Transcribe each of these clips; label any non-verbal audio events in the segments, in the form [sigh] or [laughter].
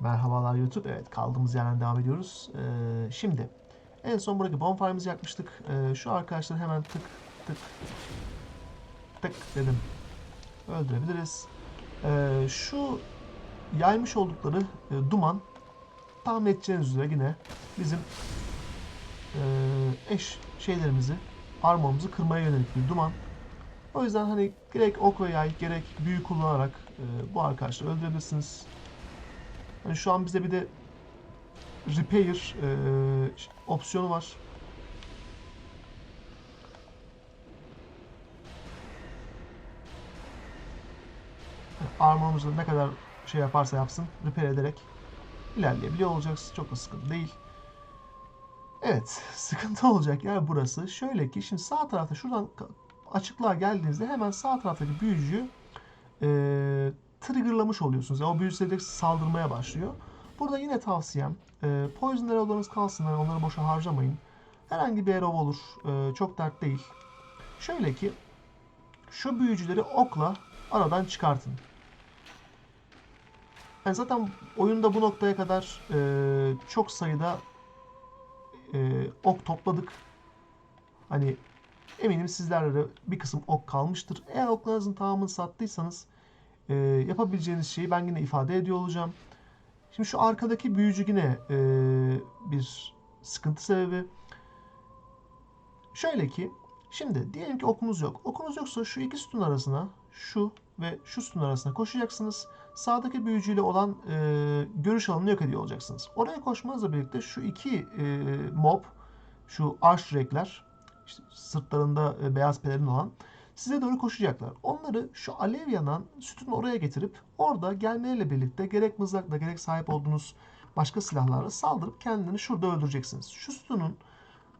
Merhabalar YouTube. Evet kaldığımız yerden devam ediyoruz. Ee, şimdi en son buradaki bonfire'ımızı yakmıştık. Ee, şu arkadaşları hemen tık tık tık dedim. Öldürebiliriz. Ee, şu yaymış oldukları e, duman tahmin edeceğiniz üzere yine bizim e, eş şeylerimizi armorumuzu kırmaya yönelik bir duman. O yüzden hani gerek ok ve yay gerek büyü kullanarak e, bu arkadaşları öldürebilirsiniz. Hani şu an bize bir de repair e, opsiyonu var. Armorumuzu ne kadar şey yaparsa yapsın repair ederek ilerleyebiliyor olacağız. Çok da sıkıntı değil. Evet, [laughs] sıkıntı olacak yer burası. Şöyle ki şimdi sağ tarafta şuradan açıklığa geldiğinizde hemen sağ taraftaki büyücüyü e, triggerlamış oluyorsunuz. Yani o büyü size direkt saldırmaya başlıyor. Burada yine tavsiyem e, poison arrow'larınız kalsın. Onları boşa harcamayın. Herhangi bir arrow olur. E, çok dert değil. Şöyle ki şu büyücüleri okla aradan çıkartın. Yani zaten oyunda bu noktaya kadar e, çok sayıda e, ok topladık. Hani eminim sizlerde de bir kısım ok kalmıştır. Eğer oklarınızın tamamını sattıysanız e, yapabileceğiniz şeyi ben yine ifade ediyor olacağım. Şimdi şu arkadaki büyücü yine e, bir sıkıntı sebebi. Şöyle ki, şimdi diyelim ki okunuz yok. Okunuz yoksa şu iki sütun arasına, şu ve şu sütun arasına koşacaksınız. Sağdaki büyücüyle olan e, görüş alanını yok ediyor olacaksınız. Oraya koşmanızla birlikte şu iki e, mob, şu arşrekler, işte sırtlarında e, beyaz pelerin olan size doğru koşacaklar. Onları şu alev yanan sütun oraya getirip orada gelmeleriyle birlikte gerek mızrakla gerek sahip olduğunuz başka silahlarla saldırıp kendini şurada öldüreceksiniz. Şu sütunun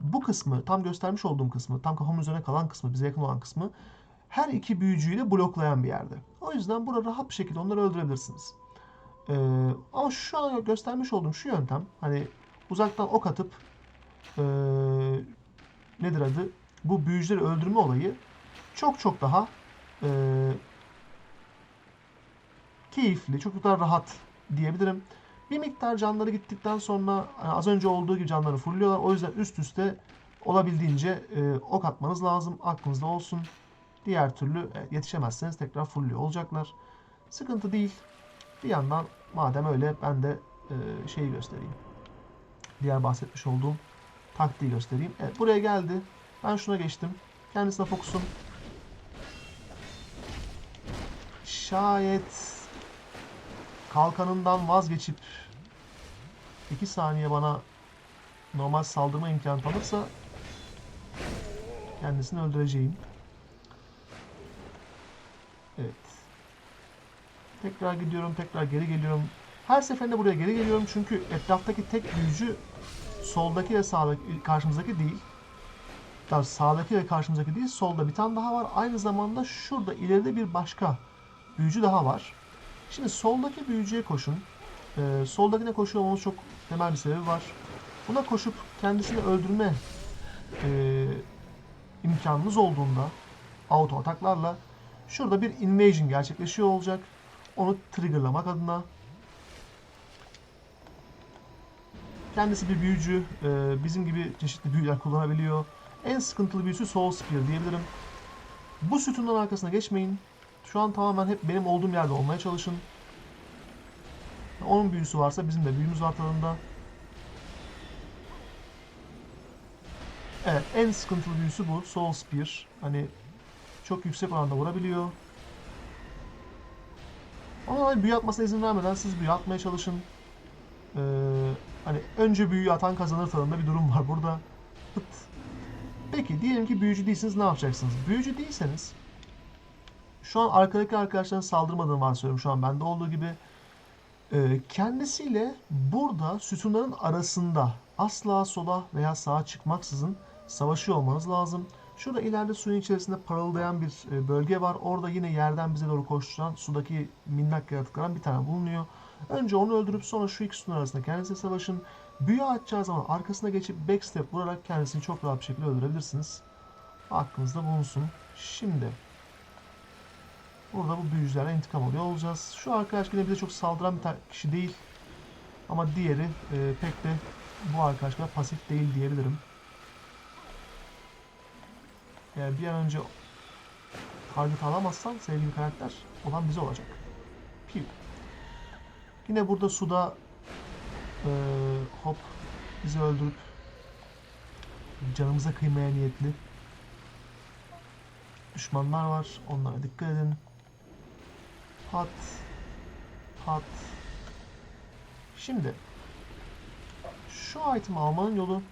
bu kısmı, tam göstermiş olduğum kısmı, tam kafamın üzerine kalan kısmı, bize yakın olan kısmı her iki büyücüyü de bloklayan bir yerde. O yüzden burada rahat bir şekilde onları öldürebilirsiniz. Ee, ama şu an göstermiş olduğum şu yöntem, hani uzaktan ok atıp ee, nedir adı? Bu büyücüleri öldürme olayı çok çok daha ee, keyifli, çok daha rahat diyebilirim. Bir miktar canları gittikten sonra yani az önce olduğu gibi canları fullüyorlar. O yüzden üst üste olabildiğince e, ok atmanız lazım. Aklınızda olsun. Diğer türlü evet, yetişemezseniz tekrar fullüyor olacaklar. Sıkıntı değil. Bir yandan madem öyle ben de e, şeyi göstereyim. Diğer bahsetmiş olduğum taktiği göstereyim. Evet buraya geldi. Ben şuna geçtim. Kendisine fokusum. Şayet kalkanından vazgeçip 2 saniye bana normal saldırma imkanı tanırsa kendisini öldüreceğim. Evet. Tekrar gidiyorum, tekrar geri geliyorum. Her seferinde buraya geri geliyorum çünkü etraftaki tek büyücü soldaki ve sağdaki karşımızdaki değil. Daha sağdaki ve karşımızdaki değil, solda bir tane daha var. Aynı zamanda şurada ileride bir başka büyücü daha var. Şimdi soldaki büyücüye koşun. Ee, soldakine koşuyor olmamız çok temel bir sebebi var. Buna koşup kendisini öldürme e, imkanınız olduğunda auto ataklarla şurada bir invasion gerçekleşiyor olacak. Onu triggerlamak adına. Kendisi bir büyücü. e, bizim gibi çeşitli büyüler kullanabiliyor. En sıkıntılı büyüsü Soul Spear diyebilirim. Bu sütundan arkasına geçmeyin. Şu an tamamen hep benim olduğum yerde olmaya çalışın. Onun büyüsü varsa bizim de büyümüz var tadında. Evet en sıkıntılı büyüsü bu. Soul Spear. Hani çok yüksek oranda vurabiliyor. Ama hani büyü atmasına izin vermeden siz büyü atmaya çalışın. Ee, hani önce büyüyü atan kazanır tadında bir durum var burada. Peki diyelim ki büyücü değilsiniz ne yapacaksınız? Büyücü değilseniz şu an arkadaki arkadaşların saldırmadığını varsayıyorum şu an bende olduğu gibi. Ee, kendisiyle burada sütunların arasında asla sola veya sağa çıkmaksızın savaşıyor olmanız lazım. Şurada ileride suyun içerisinde parıldayan bir e, bölge var. Orada yine yerden bize doğru koşturan sudaki minnak yaratıklardan bir tane bulunuyor. Önce onu öldürüp sonra şu iki sütun arasında kendisiyle savaşın. Büyü atacağı zaman arkasına geçip backstep vurarak kendisini çok rahat bir şekilde öldürebilirsiniz. Aklınızda bulunsun. Şimdi Burada bu büyücülerle intikam alıyor olacağız. Şu arkadaş yine bize çok saldıran bir kişi değil. Ama diğeri e, pek de bu arkadaşlar pasif değil diyebilirim. Eğer bir an önce target alamazsan sevgili karakter olan bize olacak. Piu. Yine burada suda e, hop bizi öldürüp canımıza kıymaya niyetli düşmanlar var. Onlara dikkat edin. Pat. Pat. Şimdi şu item almanın yolu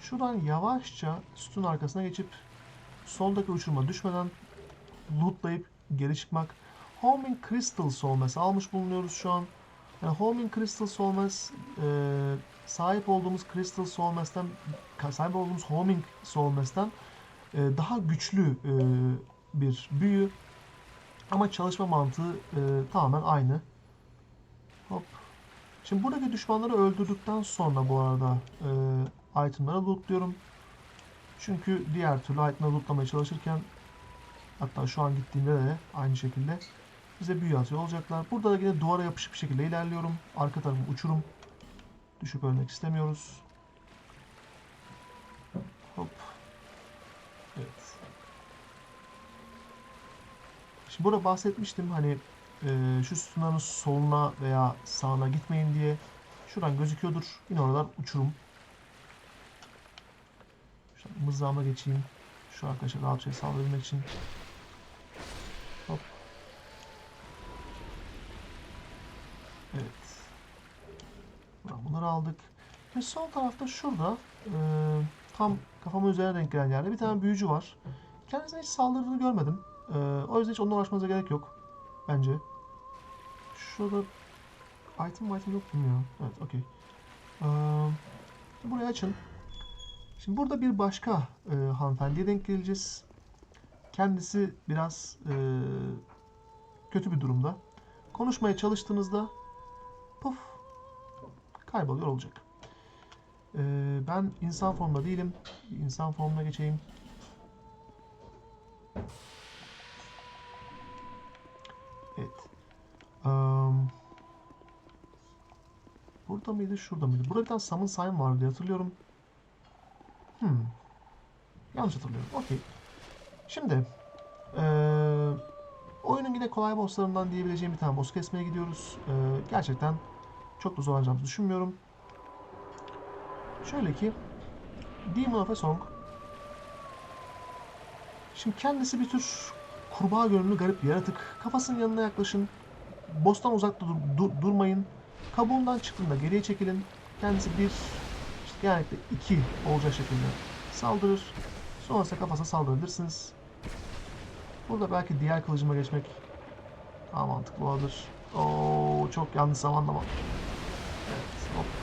şuradan yavaşça sütun arkasına geçip soldaki uçuruma düşmeden lootlayıp geri çıkmak. Homing Crystal Solmez almış bulunuyoruz şu an. Yani Homing Crystal Solmez e, sahip olduğumuz Crystal Solmez'den sahip olduğumuz Homing Solmez'den e, daha güçlü e, bir büyü. Ama çalışma mantığı e, tamamen aynı. Hop. Şimdi buradaki düşmanları öldürdükten sonra bu arada e, itemları lootluyorum. Çünkü diğer türlü itemları lootlamaya çalışırken hatta şu an gittiğimde de aynı şekilde bize büyü atıyor olacaklar. Burada da yine duvara yapışık bir şekilde ilerliyorum. Arka tarafım uçurum. Düşüp ölmek istemiyoruz. Hop. Evet. Şimdi burada bahsetmiştim hani e, şu sütunların soluna veya sağına gitmeyin diye. Şuradan gözüküyordur. Yine oradan uçurum. Şu an mızrağıma geçeyim. Şu arkadaşa rahatça saldırabilmek için. Hop. Evet. Bunları aldık. Ve sol tarafta şurada e, tam kafamın üzerine denk gelen yerde bir tane büyücü var. Kendisine hiç saldırdığını görmedim. E, o yüzden hiç onunla uğraşmanıza gerek yok. Bence. Şurada item item yok bilmiyorum. Evet okey. Ee, burayı açın. Şimdi burada bir başka e, hanımefendiye denk geleceğiz. Kendisi biraz e, kötü bir durumda. Konuşmaya çalıştığınızda puf kayboluyor olacak. Ee, ben insan formunda değilim. İnsan formuna geçeyim. Burada mıydı? Şurada mıydı? Burada bir tane summon sign vardı diye hatırlıyorum. Hmm. Yanlış hatırlıyorum. Okey. Şimdi eee, oyunun yine kolay bosslarından diyebileceğim bir tane boss kesmeye gidiyoruz. Eee, gerçekten çok da zorlanacağımızı düşünmüyorum. Şöyle ki Demon of a Song Şimdi kendisi bir tür kurbağa görünümlü garip bir yaratık. Kafasının yanına yaklaşın. Boss'tan uzakta dur- dur- durmayın. Kabuğundan çıktığında geriye çekilin. Kendisi bir, işte genellikle iki olacak şekilde saldırır. Sonrasında kafasına saldırabilirsiniz. Burada belki diğer kılıcıma geçmek daha mantıklı olabilir. Oo çok yanlış zamanlama. Evet, hop.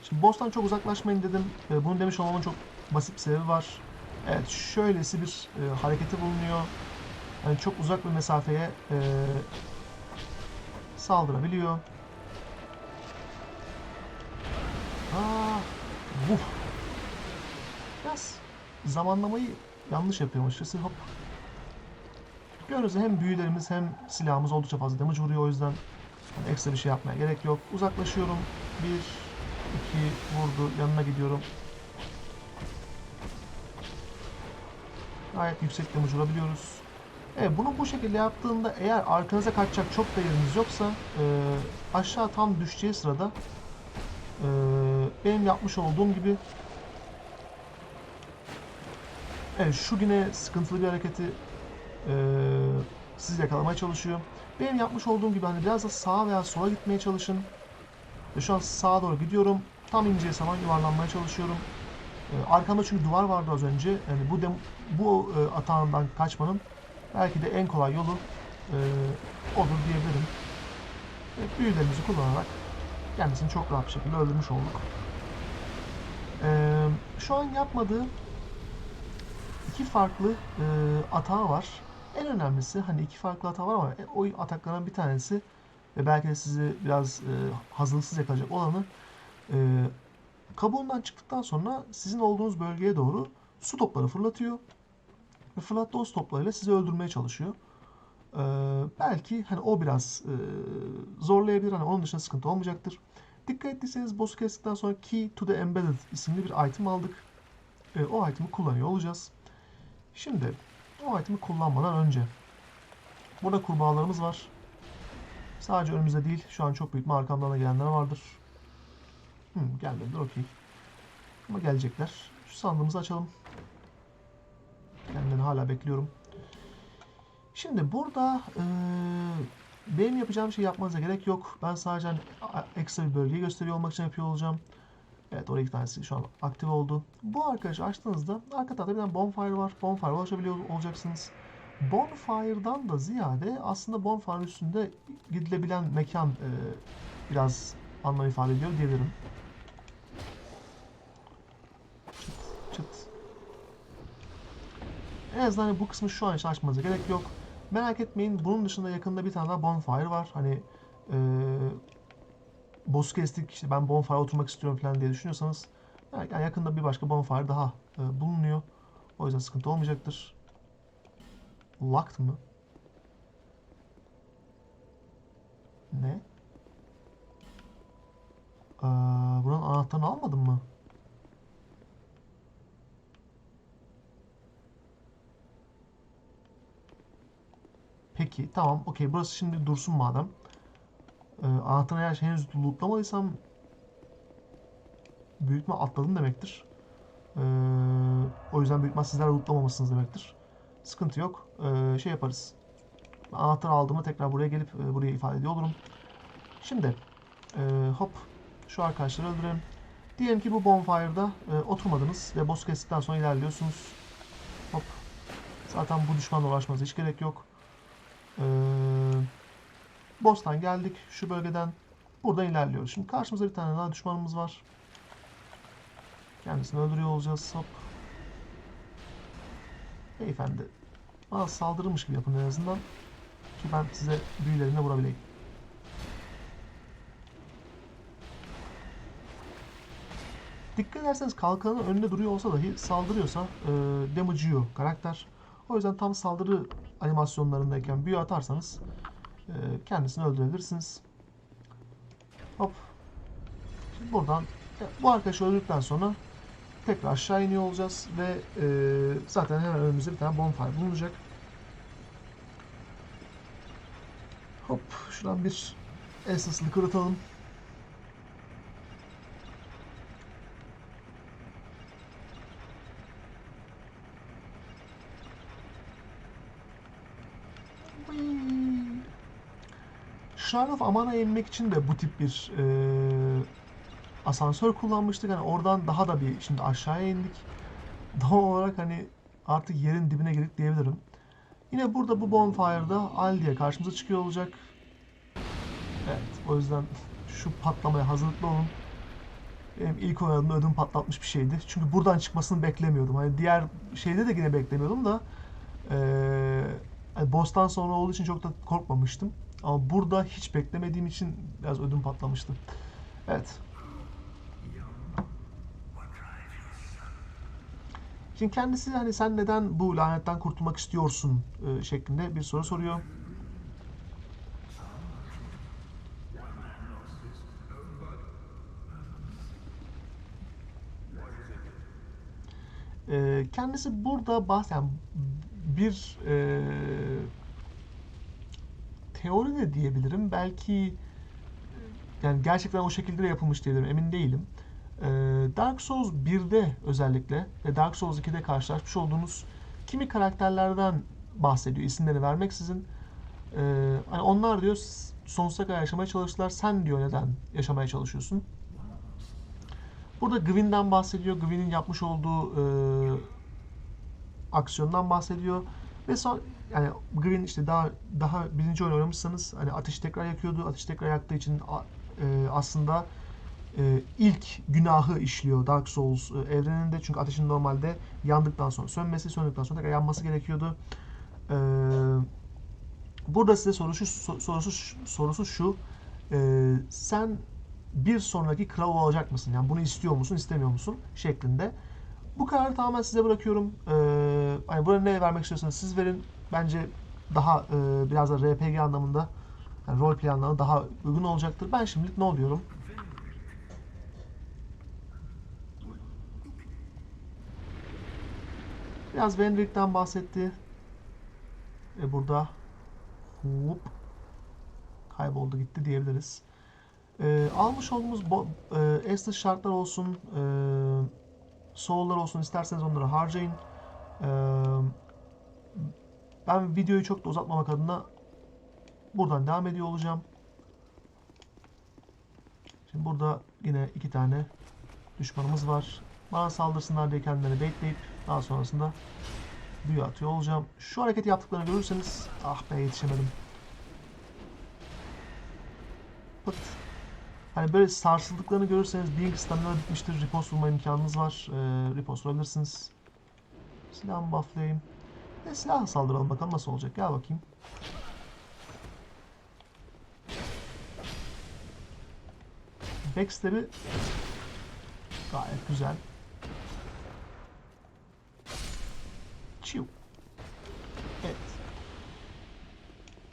Şimdi boss'tan çok uzaklaşmayın dedim. E, bunu demiş olmamın çok basit bir sebebi var. Evet, şöylesi bir e, hareketi bulunuyor. Yani çok uzak bir mesafeye e, saldırabiliyor. Aa, vuf. Biraz zamanlamayı yanlış yapıyorum açıkçası. Hop. Gibi hem büyülerimiz hem silahımız oldukça fazla damage vuruyor. O yüzden hani ekstra bir şey yapmaya gerek yok. Uzaklaşıyorum. Bir, iki vurdu. Yanına gidiyorum. Gayet yüksek damage vurabiliyoruz. Evet bunu bu şekilde yaptığında eğer arkanıza kaçacak çok da yoksa e, aşağı tam düşeceği sırada e, benim yapmış olduğum gibi Evet şu yine sıkıntılı bir hareketi e, sizi yakalamaya çalışıyor. Benim yapmış olduğum gibi hani biraz da sağa veya sola gitmeye çalışın. Ve şu an sağa doğru gidiyorum. Tam ince zaman yuvarlanmaya çalışıyorum. E, arkamda çünkü duvar vardı az önce. Yani bu bu e, atağından kaçmanın belki de en kolay yolu e, olur diyebilirim. Ve büyülerimizi kullanarak kendisini çok rahat bir şekilde öldürmüş olduk. E, şu an yapmadığı iki farklı e, atağı var. En önemlisi hani iki farklı hata var ama o ataklardan bir tanesi ve belki de sizi biraz e, hazırlıksız yakalayacak olanı e, kabuğundan çıktıktan sonra sizin olduğunuz bölgeye doğru su topları fırlatıyor. Ve o su toplarıyla sizi öldürmeye çalışıyor. E, Ee, belki hani o biraz e, zorlayabilir. Hani onun dışında sıkıntı olmayacaktır. Dikkat ettiyseniz boss'u kestikten sonra Key to the Embedded isimli bir item aldık. Ee, o item'i kullanıyor olacağız. Şimdi o item'i kullanmadan önce burada kurbağalarımız var. Sadece önümüzde değil. Şu an çok büyük arkamdan da gelenler vardır. Hmm, gelmediler okey. Ama gelecekler. Şu sandığımızı açalım. Kendini hala bekliyorum. Şimdi burada eee, benim yapacağım şey yapmanıza gerek yok. Ben sadece ekstra bir bölgeyi gösteriyor olmak için yapıyor olacağım. Evet oraya iki tanesi şu an aktif oldu. Bu arkadaşı açtığınızda arka tarafta bir tane bonfire var. Bonfire'a ulaşabiliyor olacaksınız. Bonfire'dan da ziyade aslında bonfire'ın üstünde gidilebilen mekan eee, biraz anlam ifade ediyor diyebilirim. En azından hani bu kısmı şu an için açmanıza gerek yok. Merak etmeyin bunun dışında yakında bir tane daha bonfire var. Hani eee boss'u kestik işte ben bonfire'a oturmak istiyorum falan diye düşünüyorsanız yani yakında bir başka bonfire daha e, bulunuyor. O yüzden sıkıntı olmayacaktır. Locked mı? Ne? Ee, buranın anahtarını almadın mı? Peki tamam okey burası şimdi dursun madem. Ee, anahtarı eğer henüz lootlamadıysam büyük ihtimal atladım demektir. Ee, o yüzden büyük ihtimal sizler lootlamamışsınız demektir. Sıkıntı yok. Ee, şey yaparız. Anahtarı aldığımda tekrar buraya gelip e, buraya ifade ediyor olurum. Şimdi e, hop şu arkadaşları öldürelim. Diyelim ki bu bonfire'da e, oturmadınız ve boss kestikten sonra ilerliyorsunuz. Hop. Zaten bu düşmanla uğraşmanıza hiç gerek yok. Ee, boss'tan geldik şu bölgeden. Buradan ilerliyoruz. Şimdi karşımızda bir tane daha düşmanımız var. Kendisini öldürüyor olacağız. Hop. Beyefendi. Bana saldırırmış gibi yapın en azından. Ki ben size büyülerimle vurabileyim. Dikkat ederseniz kalkanın önünde duruyor olsa dahi saldırıyorsa e, damage yiyor karakter. O yüzden tam saldırı animasyonlarındayken büyü atarsanız e, kendisini öldürebilirsiniz. Hop. Şimdi buradan e, bu arkadaşı öldürdükten sonra tekrar aşağı iniyor olacağız ve e, zaten hemen önümüzde bir tane bonfire bulunacak. Hop şuradan bir esasını kırıtalım. Of Amana'ya inmek için de bu tip bir e, asansör kullanmıştık. Hani oradan daha da bir şimdi aşağıya indik. Doğal olarak hani artık yerin dibine girdik diyebilirim. Yine burada bu bonfire'da Al diye karşımıza çıkıyor olacak. Evet o yüzden şu patlamaya hazırlıklı olun. Benim ilk oynadığımda ödüm patlatmış bir şeydi. Çünkü buradan çıkmasını beklemiyordum. Hani diğer şeyde de yine beklemiyordum da eee hani boss'tan sonra olduğu için çok da korkmamıştım. Ama burada hiç beklemediğim için biraz ödüm patlamıştı. Evet. Şimdi kendisi hani sen neden bu lanetten kurtulmak istiyorsun e, şeklinde bir soru soruyor. E, kendisi burada bahs yani bir e, teori de diyebilirim. Belki yani gerçekten o şekilde de yapılmış diyebilirim. Emin değilim. Ee, Dark Souls 1'de özellikle ve Dark Souls 2'de karşılaşmış olduğunuz kimi karakterlerden bahsediyor isimlerini vermeksizin. Ee, hani onlar diyor "S- sonsuza kadar yaşamaya çalıştılar. Sen diyor neden yaşamaya çalışıyorsun? Burada Gwyn'den bahsediyor. Gwyn'in yapmış olduğu e, aksiyondan bahsediyor. Ve son yani Gwyn işte daha daha birinci oyun oynamışsanız hani ateşi tekrar yakıyordu. Ateşi tekrar yaktığı için e, aslında e, ilk günahı işliyor Dark Souls e, evreninde. Çünkü ateşin normalde yandıktan sonra sönmesi, söndükten sonra tekrar yanması gerekiyordu. E, burada size sorusu sorusu sorusu şu. E, sen bir sonraki kral olacak mısın? Yani bunu istiyor musun, istemiyor musun? şeklinde. Bu kararı tamamen size bırakıyorum. Ee, hani buna ne vermek istiyorsanız siz verin. Bence daha e, biraz da RPG anlamında yani roleplay anlamında daha uygun olacaktır. Ben şimdilik ne oluyorum? Biraz Vendrick'ten bahsetti. E burada hop kayboldu gitti diyebiliriz. E, almış olduğumuz bo- e, Estes şartlar olsun, e, soul'lar olsun isterseniz onları harcayın. E, ben videoyu çok da uzatmamak adına buradan devam ediyor olacağım. Şimdi burada yine iki tane düşmanımız var. Bana saldırsınlar diye kendilerini bekleyip daha sonrasında büyü atıyor olacağım. Şu hareketi yaptıklarını görürseniz ah be yetişemedim. Pıt. Hani böyle sarsıldıklarını görürseniz Being stamina bitmiştir. Riposte vurma imkanınız var. Ee, riposte vurabilirsiniz. Silahımı bufflayayım. E, silahla saldıralım bakalım nasıl olacak. Gel bakayım. Backstab'i gayet güzel. Çiu. Evet.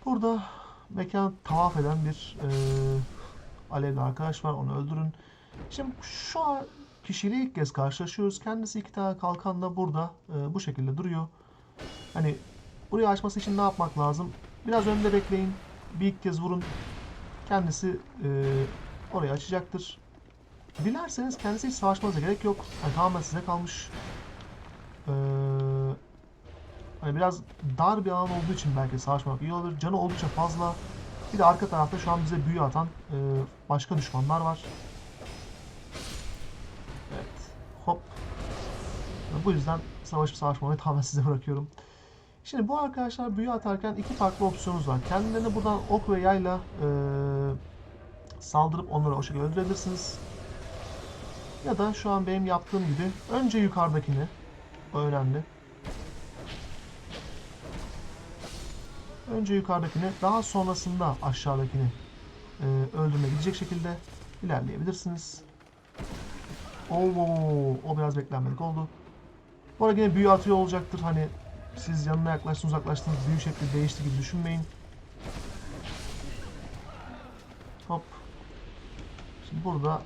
Burada mekan tavaf eden bir e, alevli arkadaş var. Onu öldürün. Şimdi şu an kişiyle ilk kez karşılaşıyoruz. Kendisi iki tane kalkanla burada e, bu şekilde duruyor. Hani burayı açması için ne yapmak lazım? Biraz önde bekleyin. Bir ilk kez vurun. Kendisi e, orayı açacaktır. Dilerseniz kendisi hiç savaşmanıza gerek yok. Yani tamamen size kalmış. Ee, hani biraz dar bir alan olduğu için belki savaşmak iyi olur. Canı oldukça fazla. Bir de arka tarafta şu an bize büyü atan e, başka düşmanlar var. Evet. Hop. Bu yüzden savaşıp savaşmamayı tamamen [laughs] size bırakıyorum. Şimdi bu arkadaşlar büyü atarken iki farklı opsiyonunuz var. Kendilerine buradan ok ve yayla e, saldırıp onları o şekilde öldürebilirsiniz. Ya da şu an benim yaptığım gibi önce yukarıdakini, önemli. Önce yukarıdakini, daha sonrasında aşağıdakini e, öldürme gidecek şekilde ilerleyebilirsiniz. Oo, o biraz beklenmedik oldu. Bu arada yine büyü atıyor olacaktır. Hani siz yanına yaklaştınız uzaklaştınız büyü şekli değişti gibi düşünmeyin. Hop. Şimdi burada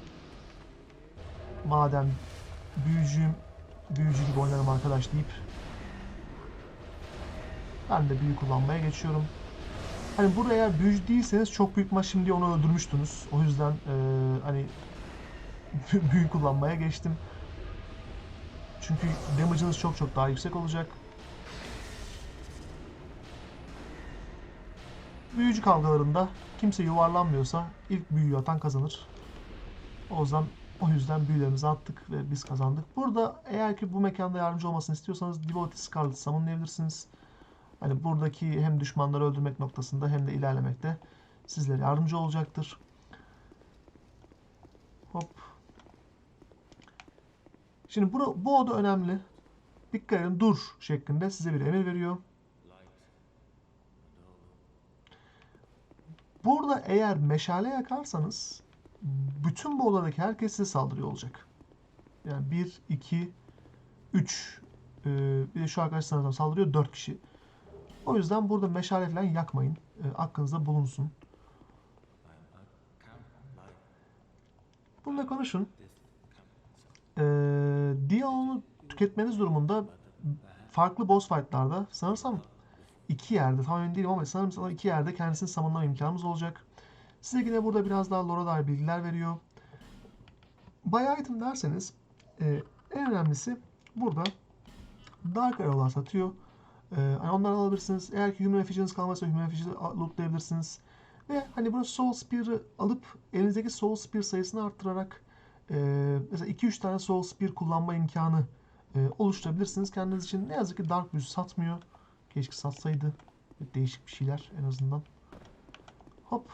madem büyücüyüm, büyücü gibi oynarım arkadaş deyip ben de büyü kullanmaya geçiyorum. Hani burada eğer büyücü değilseniz çok büyük maç şimdi onu öldürmüştünüz. O yüzden eee, hani [laughs] büyü kullanmaya geçtim. Çünkü damage'ınız çok çok daha yüksek olacak. Büyücü kavgalarında kimse yuvarlanmıyorsa ilk büyüyü atan kazanır. O yüzden o yüzden büyülerimizi attık ve biz kazandık. Burada eğer ki bu mekanda yardımcı olmasını istiyorsanız Devotee Scarlet summonlayabilirsiniz. Hani buradaki hem düşmanları öldürmek noktasında hem de ilerlemekte sizlere yardımcı olacaktır. Hop. Şimdi bu, bu oda önemli. Dikkat edin dur şeklinde size bir emir veriyor. Burada eğer meşale yakarsanız bütün bu odadaki herkes size saldırıyor olacak. Yani 1, 2, 3 bir de şu arkadaş sanırsam saldırıyor 4 kişi. O yüzden burada meşale falan yakmayın. E, aklınızda bulunsun. Bununla konuşun. E, Dion'u tüketmeniz durumunda farklı boss fight'larda sanırsam iki yerde tam emin değilim ama sanırım sana iki yerde kendisini summonlama imkanımız olacak. Size yine burada biraz daha lore'a dair bilgiler veriyor. Buy item derseniz e, en önemlisi burada Dark Arrow'lar satıyor. E, hani onları alabilirsiniz. Eğer ki Human Efficiency kalmazsa Human Efficiency lootlayabilirsiniz. Ve hani burada Soul Spear'ı alıp elinizdeki Soul Spear sayısını arttırarak e, mesela 2-3 tane Soul Spear kullanma imkanı e, oluşturabilirsiniz kendiniz için. Ne yazık ki Dark Büyüsü satmıyor. Keşke satsaydı. Değişik bir şeyler en azından. Hop.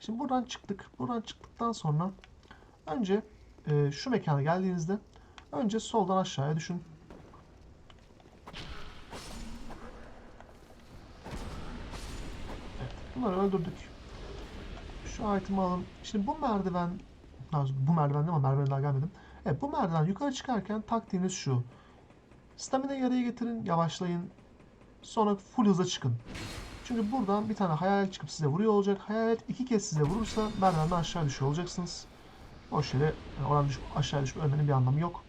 Şimdi buradan çıktık. Buradan çıktıktan sonra önce e, şu mekana geldiğinizde önce soldan aşağıya düşün. Bunları öldürdük. Şu item'i alın. Şimdi bu merdiven bu merdiven değil ama merdivene daha gelmedim. Evet bu merdiven yukarı çıkarken taktiğiniz şu. Stamina yarıya getirin, yavaşlayın. Sonra full hıza çıkın. Çünkü buradan bir tane hayalet çıkıp size vuruyor olacak. Hayalet iki kez size vurursa merdivenden aşağı düşüyor olacaksınız. Boş yere yani oradan düşüp aşağı düşüp ölmenin bir anlamı yok.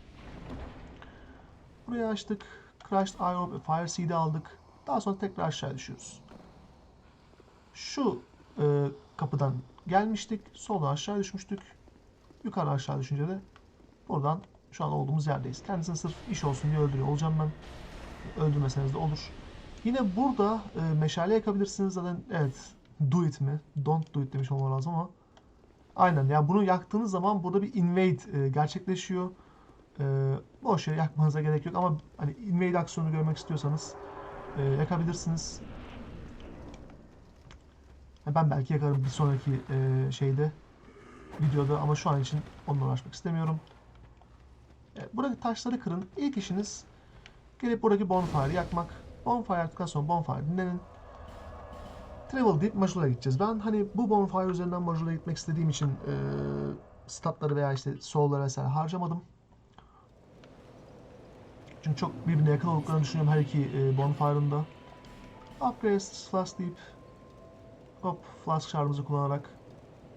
Burayı açtık. Crushed Iron Fire Seed'i aldık. Daha sonra tekrar aşağı düşüyoruz. Şu e, kapıdan gelmiştik. Soldan aşağı düşmüştük. Yukarı aşağı düşünce de buradan şu an olduğumuz yerdeyiz. Kendisini sırf iş olsun diye öldürüyor olacağım ben. Öldürmeseniz de olur. Yine burada e, meşale yakabilirsiniz zaten. Evet. Do it mi? Don't do it demiş olmam lazım ama. Aynen. Yani bunu yaktığınız zaman burada bir invade e, gerçekleşiyor. E, boş yere yakmanıza gerek yok ama hani invade aksiyonu görmek istiyorsanız e, yakabilirsiniz. Yani Ben belki yakarım bir sonraki e, şeyde videoda ama şu an için onunla uğraşmak istemiyorum. Evet, buradaki taşları kırın. İlk işiniz gelip buradaki bonfire'ı yakmak. Bonfire yaktıktan sonra bonfire dinlenin. Travel deyip Majula'ya gideceğiz. Ben hani bu bonfire üzerinden Majula'ya gitmek istediğim için e, statları veya işte soul'ları vesaire harcamadım. Çünkü çok birbirine yakın olduklarını düşünüyorum her iki e, bonfire'ın da. Upgrade flask deyip hop flask şarjımızı kullanarak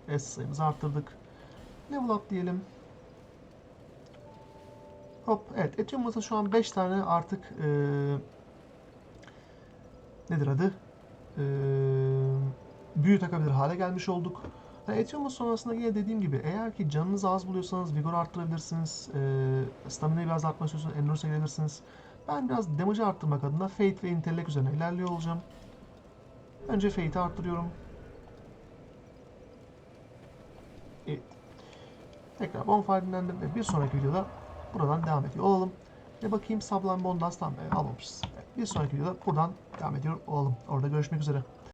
S sayımızı arttırdık. Level up diyelim. Hop evet Ethereum'da şu an 5 tane artık e, nedir adı? E, büyü takabilir hale gelmiş olduk. Yani Ethereum'un sonrasında yine dediğim gibi eğer ki canınızı az buluyorsanız vigor arttırabilirsiniz. E, stamina'yı biraz artmak istiyorsanız endurance'a gidebilirsiniz. Ben biraz damage'ı arttırmak adına Fate ve Intellect üzerine ilerliyor olacağım. Önce Fate'i arttırıyorum. Evet. Tekrar bonfire dinlendim ve bir sonraki videoda buradan devam ediyor olalım. Ve bakayım Sublime Bondas tam e, almamışız. Evet, bir sonraki videoda buradan devam ediyor olalım. Orada görüşmek üzere.